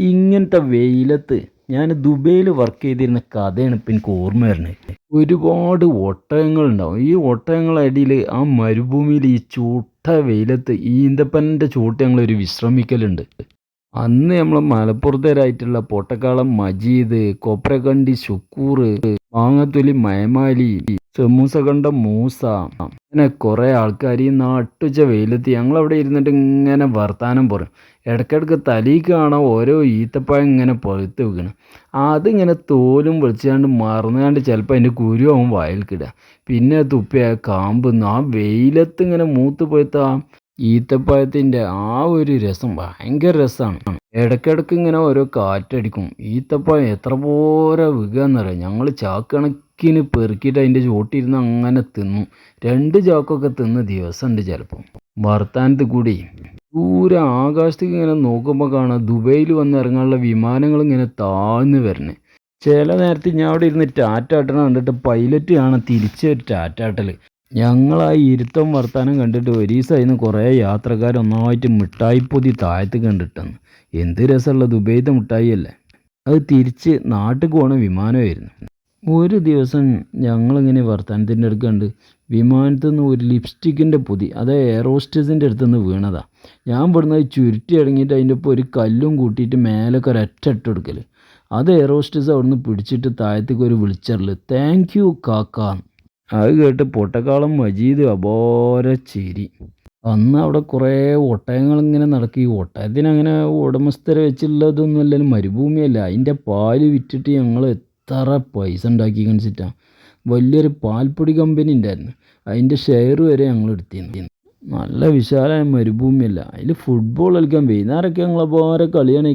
ഇങ്ങനത്തെ വെയിലത്ത് ഞാൻ ദുബൈയിൽ വർക്ക് ചെയ്തിരുന്ന കഥയാണ് ഇപ്പം എനിക്ക് ഓർമ്മ വരുന്നത്. ഒരുപാട് ഒട്ടകങ്ങളുണ്ടാവും. ഈ ഒട്ടകങ്ങളടിയിൽ ആ മരുഭൂമിയിൽ ഈ ചൂട്ട വെയിലത്ത് ഈന്തപ്പനന്റെ ചൂട്ട് ഞങ്ങളൊരു വിശ്രമിക്കലുണ്ട്. അന്ന് നമ്മൾ മലപ്പുറത്തേരായിട്ടുള്ള പൊട്ടക്കാളം മജീദ് കൊപ്രകണ്ടി ശുക്കൂർ മാങ്ങത്തൊലി മയമാലി ചെമ്മൂസകണ്ട മൂസ അങ്ങനെ കുറേ ആൾക്കാർ ഈ നട്ടുച്ച വെയിലെത്തി ഞങ്ങളവിടെ ഇരുന്നിട്ട് ഇങ്ങനെ വർത്താനം പറയും. ഇടയ്ക്കിടയ്ക്ക് തലി കാണാൻ ഓരോ ഈത്തപ്പഴം ഇങ്ങനെ പഴുത്ത് വെക്കണം അതിങ്ങനെ തോലും വെളിച്ചാണ്ട് മറന്നുകൊണ്ട് ചിലപ്പോൾ അതിന്റെ കുരുവാകും വായിൽക്കിടുക പിന്നെ തുപ്പിയ കാമ്പ് ആ വെയിലത്ത് ഇങ്ങനെ മൂത്ത് പഴുത്ത ഈത്തപ്പഴത്തിന്റെ ആ ഒരു രസം ഭയങ്കര രസമാണ്. ഇടയ്ക്കിടയ്ക്ക് ഇങ്ങനെ ഓരോ കാറ്റടിക്കും. ഈത്തപ്പഴം എത്ര പോരെ വിൽക്കുകയെന്നറിയാം ഞങ്ങൾ ചാക്കണക്കിന് പെറുക്കിയിട്ട് അതിന്റെ ചോട്ടിരുന്ന് അങ്ങനെ തിന്നു. രണ്ട് ചാക്കൊക്കെ തിന്ന ദിവസമുണ്ട് ചിലപ്പം. വർത്താനത്ത് കൂടി ദൂരെ ആകാശത്തേക്ക് ഇങ്ങനെ നോക്കുമ്പോൾ കാണാം ദുബൈയിൽ വന്ന് ഇറങ്ങാനുള്ള വിമാനങ്ങൾ ഇങ്ങനെ താഴ്ന്നു വരണേ. ചില നേരത്ത് ഞാൻ അവിടെ ഇരുന്ന് ടാറ്റാട്ടണം കണ്ടിട്ട് പൈലറ്റ് കാണാൻ തിരിച്ചൊരു ടാറ്റാട്ടൽ ഞങ്ങൾ ആ ഇരുത്തം വർത്താനം കണ്ടിട്ട് ഒരീസായിരുന്നു കുറേ യാത്രക്കാർ ഒന്നായിട്ട് മിഠായിപ്പൊതി താഴത്ത് കണ്ടിട്ടെന്ന്. എന്ത് രസമുള്ള ദുബൈത്തെ മിഠായി അല്ലേ അത് തിരിച്ച് നാട്ടിൽ പോണ വിമാനമായിരുന്നു. ഒരു ദിവസം ഞങ്ങളിങ്ങനെ വർത്തമാനത്തിന്റെ അടുത്ത് കണ്ട് വിമാനത്തിൽ നിന്ന് ഒരു ലിപ്സ്റ്റിക്കിന്റെ പൊതി അത് എയറോസ്റ്റസിന്റെ അടുത്ത് നിന്ന് വീണതാ. ഞാൻ അത് ചുരുട്ടി ഇറങ്ങിയിട്ട് അതിന്റെ ഒപ്പം ഒരു കല്ലും കൂട്ടിയിട്ട് മേലൊക്കെ ഒരൊറ്റ ഇട്ട് കൊടുക്കൽ അത് എയറോസ്റ്റസ് അവിടുന്ന് പിടിച്ചിട്ട് താഴത്തേക്ക് ഒരു വിളിച്ചറിൽ താങ്ക് യു കാക്ക. അത് കേട്ട് പൊട്ടക്കാളം മജീദ് അപോര ചിരി. അന്ന് അവിടെ കുറേ ഒട്ടയങ്ങൾ ഇങ്ങനെ നടക്കും. ഈ അങ്ങനെ ഉടമസ്ഥരെ വെച്ചുള്ളതൊന്നും അല്ലെങ്കിൽ മരുഭൂമിയല്ല. അതിന്റെ പാൽ വിറ്റിട്ട് ഞങ്ങൾ എത്ര പൈസ ഉണ്ടാക്കി കണിച്ചിട്ടാണ് വലിയൊരു പാൽപ്പൊടി കമ്പനി ഉണ്ടായിരുന്നു അതിന്റെ ഷെയർ വരെ ഞങ്ങൾ എടുത്തിരുന്നു. നല്ല വിശാലമായ മരുഭൂമിയല്ല. അതിൽ ഫുട്ബോൾ കളിക്കാൻ വൈകുന്നേരമൊക്കെ ഞങ്ങൾ പോരെ കളിയാണ്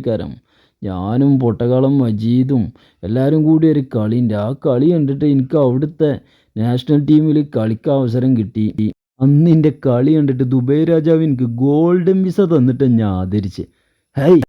ഞാനും പൊട്ടക്കാളം മജീദും എല്ലാവരും കൂടി ഒരു കളിയുണ്ട്. ആ കളി കണ്ടിട്ട് എനിക്ക് അവിടുത്തെ നാഷണൽ ടീമിൽ കളിക്കാൻ അവസരം കിട്ടി. അന്ന് എന്റെ കളി കണ്ടിട്ട് ദുബൈ രാജാവ് എനിക്ക് ഗോൾഡൻ വിസ തന്നിട്ട് ഞാൻ ആദരിച്ച്. ഹൈ